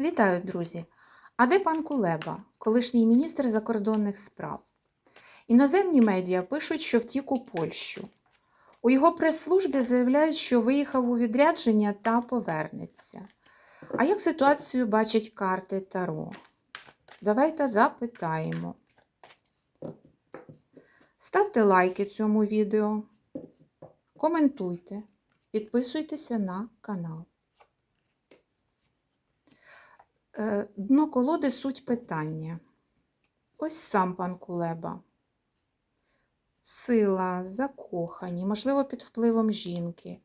Вітаю, друзі! А де пан Кулеба, колишній міністр закордонних справ? Іноземні медіа пишуть, що втік у Польщу. У його прес-службі заявляють, що виїхав у відрядження та повернеться. А як ситуацію бачать карти Таро? Давайте запитаємо. Ставте лайки цьому відео, коментуйте, підписуйтеся на канал. Дно колоди суть питання. Ось сам пан Кулеба. Сила, закохані, можливо, під впливом жінки.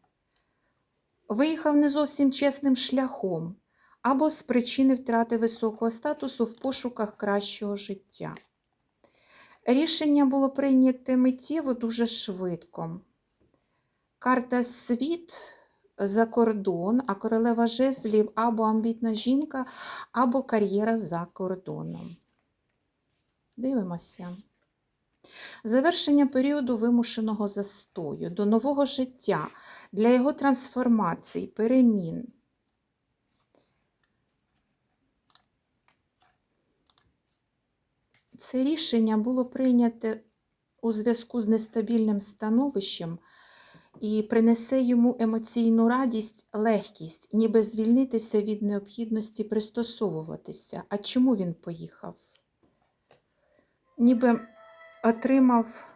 Виїхав не зовсім чесним шляхом або з причини втрати високого статусу в пошуках кращого життя. Рішення було прийняте миттєво дуже швидко. Карта світ за кордон, а королева жезлів або амбітна жінка, або кар'єра за кордоном. Дивимося. Завершення періоду вимушеного застою до нового життя для його трансформацій, перемін. Це рішення було прийняте у зв'язку з нестабільним становищем і принесе йому емоційну радість, легкість, ніби звільнитися від необхідності пристосовуватися. А чому він поїхав? Ніби отримав.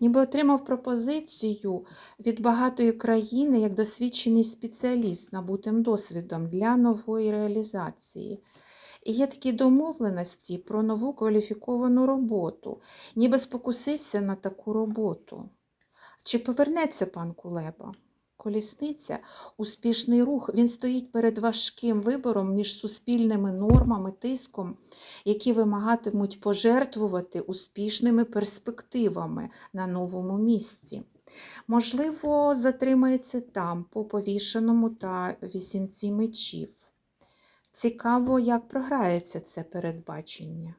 Ніби отримав пропозицію від багатої країни як досвідчений спеціаліст з набутим досвідом для нової реалізації. І є такі домовленості про нову кваліфіковану роботу, ніби спокусився на таку роботу. Чи повернеться пан Кулеба? Колісниця, успішний рух, він стоїть перед важким вибором між суспільними нормами, тиском, які вимагатимуть пожертвувати успішними перспективами на новому місці. Можливо, затримається там, по повішеному та вісімці мечів. Цікаво, як програється це передбачення.